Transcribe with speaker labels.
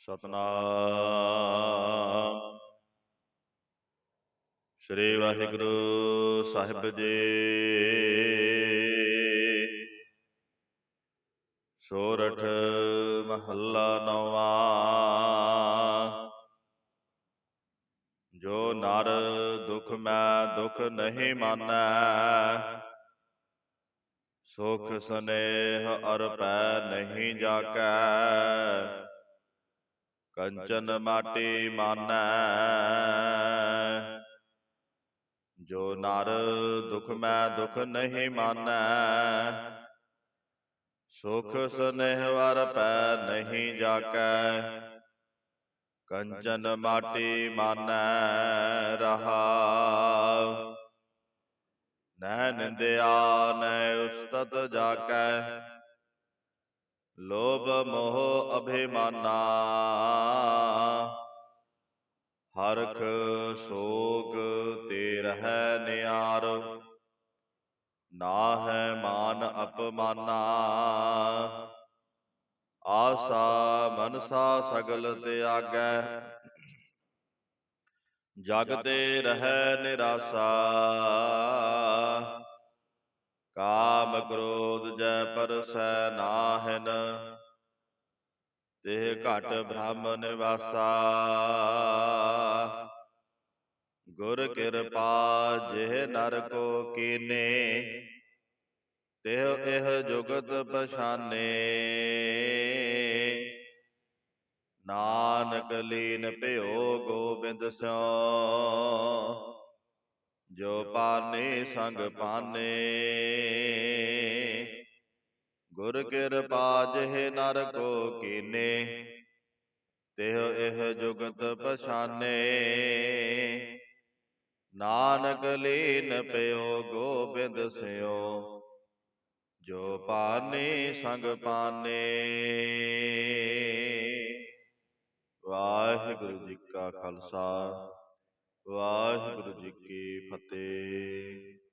Speaker 1: ਸਤਨਾਮ। ਸ੍ਰੀ ਵਾਹਿਗੁਰੂ ਸਾਹਿਬ ਜੀ। ਸੋਰਠ ਮਹੱਲਾ ਨੌਵਾਂ। ਜੋ ਨਰ ਦੁਖ ਮੈਂ ਦੁਖ ਨਹੀਂ ਮਾਨੈ, ਸੁਖ ਸਨੇਹ ਅਰ ਪੈ ਨਹੀਂ ਜਾਕੈ। ਕੰਚਨ ਮਾਟੀ ਮਾਨੈ। ਜੋ ਨਰ ਦੁਖ ਮੈਂ ਦੁਖ ਨਹੀਂ ਮਾਨੈ। ਸੁਖ ਸਨੇਹ ਵਰ ਪੈ ਨਹੀਂ ਜਾਕੈ। ਕੰਚਨ ਮਾਟੀ ਮਾਨੈ। ਰਹਾ। ਨੈ ਨਿੰਦਿਆ ਨੈ ਉਸਤਤ ਜਾਕੈ। ਲੋਭ ਮੋਹ ਅਭਿਮਾਨਾ। ਹਰਖ ਸੋਗ ਤੇ ਰਹਿ ਨਿਆਰ। ਨਾ ਹੈ ਮਾਨ ਅਪਮਾਨਾ। ਆਸਾ ਮਨਸਾ ਸਗਲ ਤਿਆਗੈ। ਜਗ ਤੇ ਰਹਿ ਨਿਰਾਸਾ। ਕਾਮ ਕ੍ਰੋਧ ਜੈ ਪਰਸੈ ਨਾਹਿਨ, ਤੇ ਘਟ ਬ੍ਰਹਮ ਨਿਵਾਸਾ। ਗੁਰ ਕਿਰਪਾ ਜਿਹ ਨਰ ਕੋ ਕੀਨੇ, ਤਿਹ ਇਹ ਜੁਗਤ ਪਛਾਨੇ। ਨਾਨਕ ਲੀਨ ਭਿਓ ਗੋਬਿੰਦ ਸਿਉ ਜੋ ਪਾਨੇ ਸੰਗ ਪਾਨੇ। ਗੁਰ ਕਿਰਪਾ ਜਿਹ ਨਰ ਕੋ ਕੀਨੇ। ਤਿਹ ਇਹ ਜੁਗਤ ਪਛਾਨੇ। ਨਾਨਕ ਲੀਨ ਪਿਓ ਗੋਬਿੰਦ ਸਿਓ। ਜੋ ਪਾਨੇ ਸੰਗ ਪਾਨੇ। ਵਾਹਿਗੁਰੂ ਜੀ ਕਾ ਖਾਲਸਾ। ਵਾਹਿਗੁਰੂ ਜੀ ਕੀ ਫਤਿਹ।